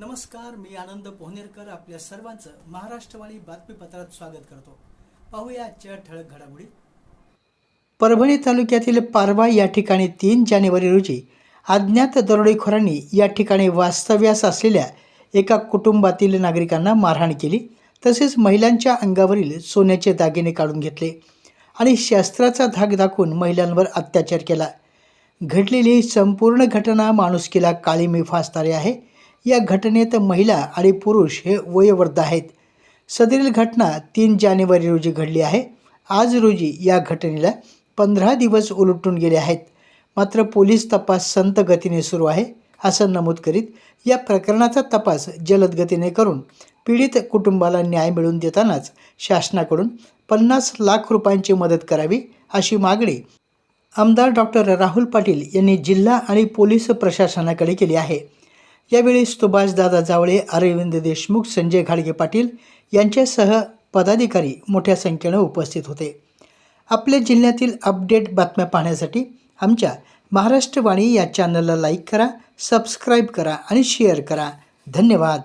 नमस्कार मी आनंद पोहनेरकर आपल्या सर्वांचं महाराष्ट्रवाणी बातमीपत्रात स्वागत करतो. पाहूया आजच्या ठळक घडामोडी. परभणी तालुक्यातील पारवा या ठिकाणी तीन जानेवारी रोजी अज्ञात दरोडेखोरांनी या ठिकाणी वास्तव्यास असलेल्या एका कुटुंबातील नागरिकांना मारहाण केली तसेच महिलांच्या अंगावरील सोन्याचे दागिने काढून घेतले आणि शस्त्राचा धाक दाखवून महिलांवर अत्याचार केला. घडलेली संपूर्ण घटना माणुसकीला काळीमी फासणारी आहे. या घटनेत महिला आणि पुरुष हे वयोवृद्ध आहेत. सदरील घटना तीन जानेवारी रोजी घडली आहे. आज रोजी या घटनेला पंधरा दिवस उलटून गेले आहेत. मात्र पोलीस तपास संत गतीने सुरू आहे असं नमूद करीत या प्रकरणाचा तपास जलद गतीने करून पीडित कुटुंबाला न्याय मिळवून देतानाच शासनाकडून पन्नास लाख रुपयांची मदत करावी अशी मागणी आमदार डॉक्टर राहुल पाटील यांनी जिल्हा आणि पोलीस प्रशासनाकडे केली आहे. यावेळी सुभाषदादा जावळे अरविंद देशमुख संजय घाडगे पाटील यांच्यासह पदाधिकारी मोठ्या संख्येनं उपस्थित होते. आपल्या जिल्ह्यातील अपडेट बातम्या पाहण्यासाठी आमच्या महाराष्ट्रवाणी या चॅनलला लाईक करा सबस्क्राईब करा आणि शेअर करा. धन्यवाद.